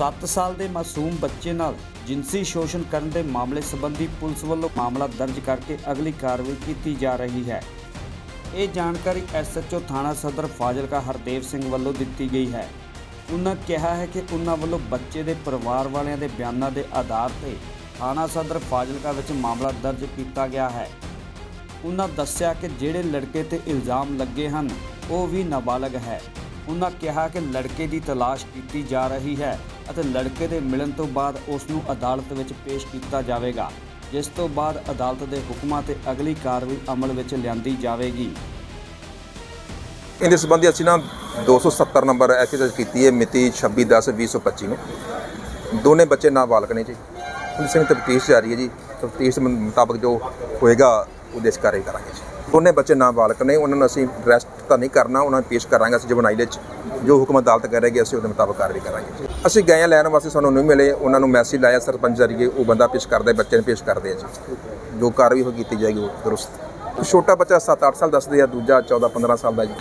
7 ਸਾਲ ਦੇ ਮਾਸੂਮ ਬੱਚੇ ਨਾਲ ਜਿਨਸੀ ਸ਼ੋਸ਼ਣ ਕਰਨ ਦੇ ਮਾਮਲੇ ਸੰਬੰਧੀ ਪੁਲਿਸ ਵੱਲੋਂ ਮਾਮਲਾ ਦਰਜ ਕਰਕੇ ਅਗਲੀ ਕਾਰਵਾਈ ਕੀਤੀ ਜਾ ਰਹੀ ਹੈ। ਇਹ ਜਾਣਕਾਰੀ ਐਸਐਚਓ ਥਾਣਾ ਸਦਰ ਫਾਜ਼ਿਲਕਾ ਹਰਦੇਵ ਸਿੰਘ ਵੱਲੋਂ ਦਿੱਤੀ ਗਈ ਹੈ। ਉਹਨਾਂ ਕਿਹਾ ਹੈ ਕਿ ਉਹਨਾਂ ਵੱਲੋਂ ਬੱਚੇ ਦੇ ਪਰਿਵਾਰ ਵਾਲਿਆਂ ਦੇ ਬਿਆਨਾਂ ਦੇ ਆਧਾਰ ਤੇ ਥਾਣਾ ਸਦਰ ਫਾਜ਼ਿਲਕਾ ਵਿੱਚ ਮਾਮਲਾ ਦਰਜ ਕੀਤਾ ਗਿਆ ਹੈ। ਉਹਨਾਂ ਦੱਸਿਆ ਕਿ ਜਿਹੜੇ ਲੜਕੇ ਤੇ ਇਲਜ਼ਾਮ ਲੱਗੇ ਹਨ, ਉਹ ਵੀ ਨਾਬਾਲਗ ਹੈ। ਉਹਨਾਂ ਕਿਹਾ ਕਿ ਲੜਕੇ ਦੀ ਤਲਾਸ਼ ਕੀਤੀ ਜਾ ਰਹੀ ਹੈ। ਅਤੇ ਲੜਕੇ ਦੇ ਮਿਲਣ ਤੋਂ ਬਾਅਦ ਉਸ ਨੂੰ ਅਦਾਲਤ ਵਿੱਚ ਪੇਸ਼ ਕੀਤਾ ਜਾਵੇਗਾ, ਜਿਸ ਤੋਂ ਬਾਅਦ ਅਦਾਲਤ ਦੇ ਹੁਕਮਾਂ ਤੇ ਅਗਲੀ ਕਾਰਵਾਈ ਅਮਲ ਵਿੱਚ ਲਿਆਂਦੀ ਜਾਵੇਗੀ। ਇਹਦੇ ਸੰਬੰਧੀ ਅਸੀਂ ਨਾ 270 ਨੰਬਰ ਐਫਆਈਆਰ ਕੀਤੀ ਹੈ ਮਿਤੀ 26/10/2025 ਨੂੰ। ਦੋਨੇ ਬੱਚੇ ਨਾਬਾਲਗ ਨੇ ਜੀ। ਪੁਲਿਸ ਨੇ ਤਫਤੀਸ਼ ਜਾਰੀ ਹੈ ਜੀ। ਤਫਤੀਸ਼ ਮੁਤਾਬਕ ਜੋ ਹੋਏਗਾ, ਉਹਦੇ ਇਸ ਕਾਰਵਾਈ ਕਰਾਂਗੇ ਜੀ। ਉਹਨੇ ਬੱਚੇ ਨਾਬਾਲਗ ਨੇ ਉਹਨਾਂ ਨੂੰ ਅਸੀਂ ਅਰੈਸਟ ਤਾਂ ਨਹੀਂ ਕਰਨਾ ਉਹਨਾਂ ਨੂੰ ਪੇਸ਼ ਕਰਾਂਗੇ ਅਸੀਂ ਜਵਨਾਈ ਦੇ ਵਿੱਚ ਜੋ ਹੁਕਮ ਅਦਾਲਤ ਕਰੇਗੀ ਅਸੀਂ ਉਹਦੇ ਮੁਤਾਬਕ ਕਾਰਵਾਈ ਕਰਾਂਗੇ। ਜੀ ਅਸੀਂ ਗਏ ਹਾਂ ਲੈਣ ਵਾਸਤੇ ਸਾਨੂੰ ਨਹੀਂ ਮਿਲੇ ਉਹਨਾਂ ਨੂੰ ਮੈਸੇਜ ਲਾਇਆ ਸਰਪੰਚ ਜਰੀਏ ਉਹ ਬੰਦਾ ਪੇਸ਼ ਕਰਦਾ ਹੈ, ਬੱਚੇ ਨੂੰ ਪੇਸ਼ ਕਰਦੇ ਆ ਜੀ। ਜੋ ਕਾਰਵਾਈ ਹੋ ਕੀਤੀ ਜਾਏਗੀ ਉਹ ਦਰੁਸਤ। ਛੋਟਾ ਬੱਚਾ 7-8 ਸਾਲ ਦੱਸਦੇ ਆ ਦੂਜਾ 14-15 ਸਾਲ ਦਾ ਜੀ।